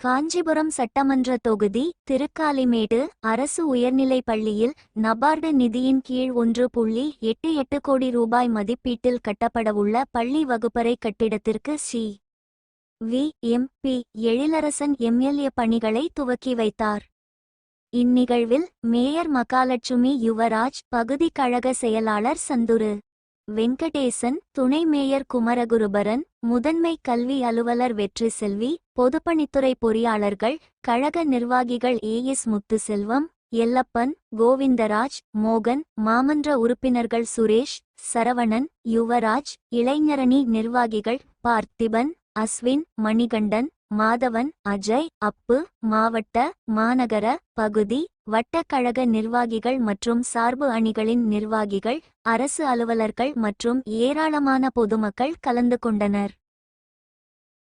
காஞ்சிபுரம் சட்டமன்ற தொகுதி திருக்காலிமேடு அரசு உயர்நிலைப் பள்ளியில் நபார்டு நிதியின் கீழ் ஒன்று புள்ளி எட்டு எட்டு கோடி ரூபாய் மதிப்பீட்டில் கட்டப்படவுள்ள பள்ளி வகுப்பறை கட்டிடத்திற்கு C. V. M. P. Ezhilarasan MLA பணிகளை துவக்கி வைத்தார். இந்நிகழ்வில் மேயர் மகாலட்சுமி யுவராஜ் பகுதி கழக செயலாளர் சந்துரு வெங்கடேசன் துணை மேயர் குமரகுருபரன் முதன்மை கல்வி அலுவலர் வெற்றி செல்வி பொதுப்பணித்துறை பொறியாளர்கள் கழக நிர்வாகிகள் ஏஎஸ் முத்துசெல்வம் எல்லப்பன் கோவிந்தராஜ் மோகன் மாமன்ற உறுப்பினர்கள் சுரேஷ் சரவணன் யுவராஜ் இளைஞரணி நிர்வாகிகள் பார்த்திபன் அஸ்வின் மணிகண்டன் மாதவன் அஜய் அப்பு மாவட்ட மாநகர பகுதி வட்டக்கழக நிர்வாகிகள் மற்றும் சார்பு அணிகளின் நிர்வாகிகள் அரசு அலுவலர்கள் மற்றும் ஏராளமான பொதுமக்கள் கலந்து கொண்டனர்.